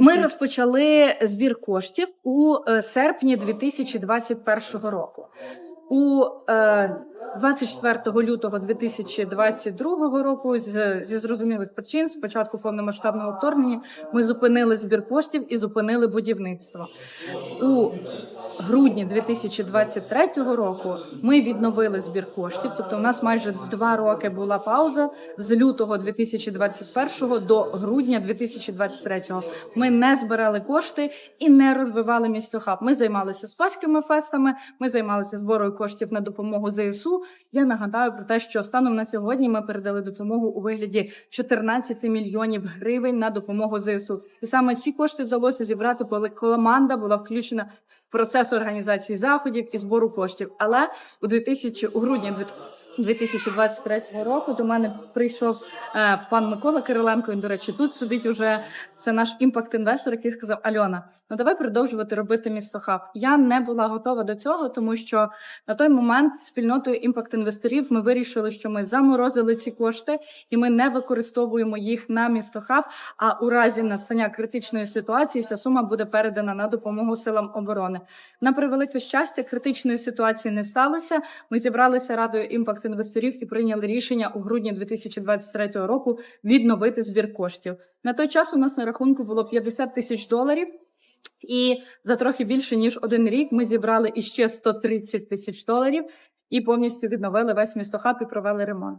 Ми розпочали збір коштів у е, серпні 2021 року. У е, 24 лютого 2022 року, з, зі зрозумілих причин, з початку повномасштабного вторгнення, ми зупинили збір коштів і зупинили будівництво. У грудні 2023 року ми відновили збір коштів. Тобто, у нас майже два роки була пауза з лютого 2021 до грудня 2023. Ми не збирали кошти і не розвивали місто хаб. Ми займалися спаськими фестами. Ми займалися збором коштів на допомогу ЗСУ. Я нагадаю про те, що станом на сьогодні ми передали допомогу у вигляді 14 мільйонів гривень на допомогу ЗСУ. І саме ці кошти вдалося зібрати, коли команда була включена в процес організації заходів і збору коштів. Але у 2000, у грудні 2023 року до мене прийшов е, пан Микола Кириленко. Він, до речі, тут сидить уже. Це наш імпакт-інвестор, який сказав: Альона, ну давай продовжувати робити місто хаб. Я не була готова до цього, тому що на той момент спільнотою імпакт-інвесторів ми вирішили, що ми заморозили ці кошти і ми не використовуємо їх на місто хаб. А у разі настання критичної ситуації вся сума буде передана на допомогу силам оборони. На превелике щастя, критичної ситуації не сталося. Ми зібралися радою імпакт-інвесторів і прийняли рішення у грудні 2023 року відновити збір коштів. На той час у нас на рахунку було 50 тисяч доларів. І за трохи більше ніж один рік ми зібрали іще 130 тисяч доларів і повністю відновили весь містохаб і провели ремонт.